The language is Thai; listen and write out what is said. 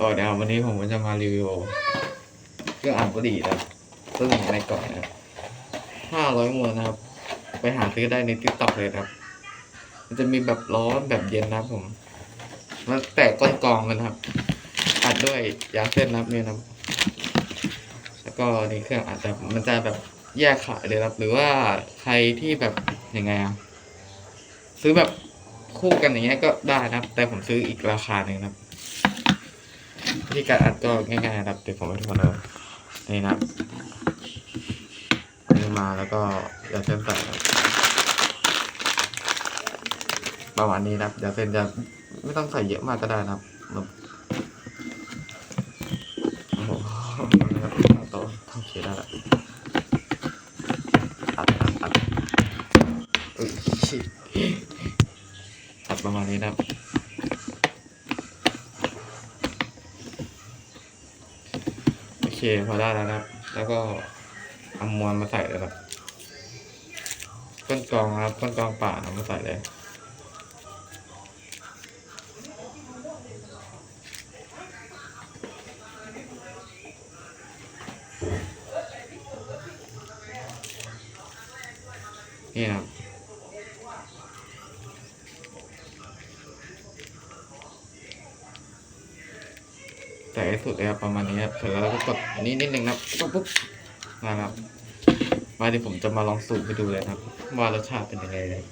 ก็เดี๋ยววันนี้ผมก็จะมารีวิวเครื่องอ่านบุหรี่นะครับซึ่งในกล่องนะครับห้าร้อยมวนนะครับ ไปหาซื้อได้ในติ๊กต็อกเลยนะครับ มันจะมีแบบร้อนแบบเย็นนะครับผมแล้วแต่ก้นกองมันนะครับ อัดด้วยยาเส้นนะครับนี่นะครับแล้วก็นี่เครื่องอัดแต่มันจะแบบแยกขายเลยนะครับ หรือว่าใครที่แบบยังไงอะซื้อแบบคู่กันอย่างเงี้ยก็ได้นะครับ แต่ผมซื้ออีกราคาหนึ่งนะครับ วิธีการอัดก็ง่ายๆนะครับเดี๋ยวผมให้ทุกคนดูนี่นะครับนี่มาแล้วก็ยาเส้นใส่ประมาณนี้นะครับยาเส้นจะไม่ต้องใส่เยอะมากก็ได้นะครับแบบโอ้โหนะครับตั้งโตโอเคได้ละอัดอัดอัดอุ้ยชิอัดประมาณนี้นะครับ โอ เคพอได้แล้วนะครับ แล้วก็เอามวลมาใส่เลยครับก้นกองครับก้นกองป่าเอามาใส่เลยนี่นะครับ ใส่ให้สุดเลยครับประมาณนี้ครับเสร็จแล้วเราก็กดอันนี้นิดนึงนะปุ๊บปุ๊บนะครับมาเดี๋ยวผมจะมาลองสูบให้ดูเลยนะครับ ว่ารสชาติเป็นยังไงเลย